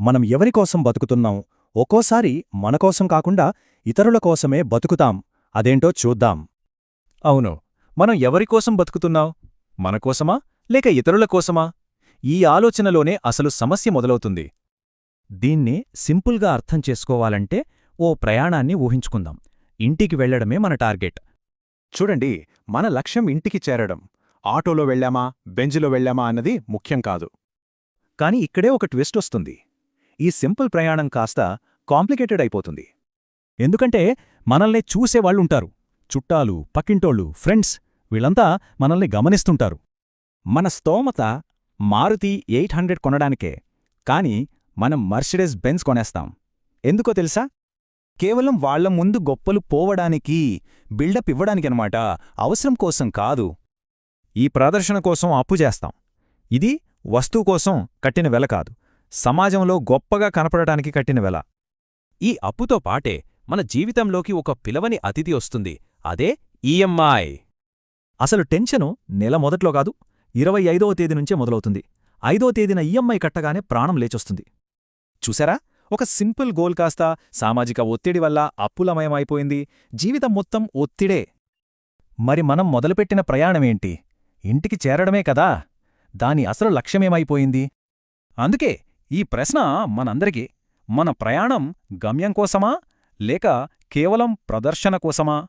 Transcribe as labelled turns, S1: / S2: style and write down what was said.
S1: మనం ఎవరికోసం బతుకుతున్నాం? ఒక్కోసారి మనకోసం కాకుండా ఇతరుల కోసమే బతుకుతాం. అదేంటో చూద్దాం.
S2: అవును. మనం ఎవరికోసం బతుకుతున్నాం? మనకోసమా లేక ఇతరుల కోసమా? ఈ ఆలోచనలోనే అసలు సమస్య మొదలవుతుంది.
S3: దీన్ని సింపుల్గా అర్థం చేసుకోవాలంటే ఓ ప్రయాణాన్ని ఊహించుకుందాం. ఇంటికి వెళ్ళడమే మన టార్గెట్.
S4: చూడండి మన లక్ష్యం ఇంటికి చేరడం. ఆటోలో వెళ్ళామా? బెంజిలో వెళ్ళామా? అన్నది ముఖ్యం కాదు.
S2: కాని ఇక్కడే ఒక ట్విస్ట్ వస్తుంది. ఈ సింపుల్ ప్రయాణం కాస్త కాంప్లికేటెడ్ అయిపోతుంది. ఎందుకంటే మనల్ని చూసేవాళ్ళుంటారు చుట్టాలు పక్కింటోళ్ళు ఫ్రెండ్స్ వీళ్ళంతా మనల్ని గమనిస్తుంటారు.
S3: మన స్తోమత మారుతి ఎయిట్ హండ్రెడ్ కొనడానికే కాని మనం మర్సిడెస్ బెన్స్ కొనేస్తాం. ఎందుకో తెలుసా? కేవలం వాళ్ళ ముందు గొప్పలు పోవడానికి బిల్డప్ ఇవ్వడానికనమాట అవసరం కోసం కాదు.
S2: ఈ ప్రదర్శన కోసం అప్పు చేస్తాం. ఇది వస్తువు కోసం కట్టిన వెల కాదు. సమాజంలో గొప్పగా కనపడటానికి కట్టిన వెల. ఈ అప్పుతో పాటే మన జీవితంలోకి ఒక పిలవని అతిథి వస్తుంది. అదే ఈఎంఐ అసలు టెన్షను నెల మొదట్లో కాదు ఇరవై ఐదవ తేదీ నుంచే మొదలవుతుంది. ఐదో తేదీన ఈఎంఐ కట్టగానే ప్రాణం లేచొస్తుంది. చూసారా? ఒక సింపుల్ గోల్ కాస్త సామాజిక ఒత్తిడి వల్ల అప్పులమయమైపోయింది. జీవితం మొత్తం ఒత్తిడే. మరి మనం మొదలుపెట్టిన ప్రయాణమేంటి ఇంటికి చేరడమే కదా? దాని అసలు లక్ష్యమేమైపోయింది? అందుకే ఈ ప్రశ్న మనందరికీ. మన ప్రయాణం గమ్యం కోసమా? లేక కేవలం ప్రదర్శన కోసమా?